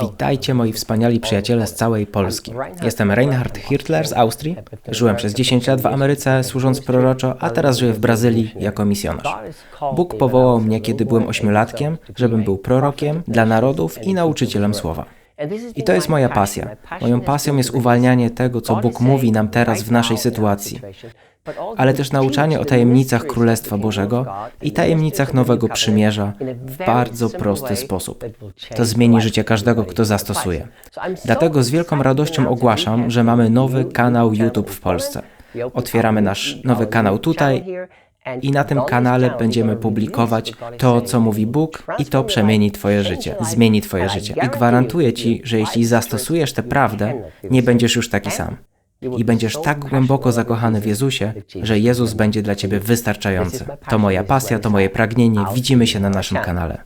Witajcie moi wspaniali przyjaciele z całej Polski. Jestem Reinhard Hirtler z Austrii. Żyłem przez 10 lat w Ameryce służąc proroczo, a teraz żyję w Brazylii jako misjonarz. Bóg powołał mnie, kiedy byłem ośmiolatkiem, żebym był prorokiem dla narodów i nauczycielem słowa. I to jest moja pasja. Moją pasją jest uwalnianie tego, co Bóg mówi nam teraz w naszej sytuacji, ale też nauczanie o tajemnicach Królestwa Bożego i tajemnicach Nowego Przymierza w bardzo prosty sposób. To zmieni życie każdego, kto zastosuje. Dlatego z wielką radością ogłaszam, że mamy nowy kanał YouTube w Polsce. Otwieramy nasz nowy kanał tutaj i na tym kanale będziemy publikować to, co mówi Bóg, i to przemieni Twoje życie, zmieni Twoje życie. I gwarantuję Ci, że jeśli zastosujesz tę prawdę, nie będziesz już taki sam. I będziesz tak głęboko zakochany w Jezusie, że Jezus będzie dla Ciebie wystarczający. To moja pasja, to moje pragnienie. Widzimy się na naszym kanale.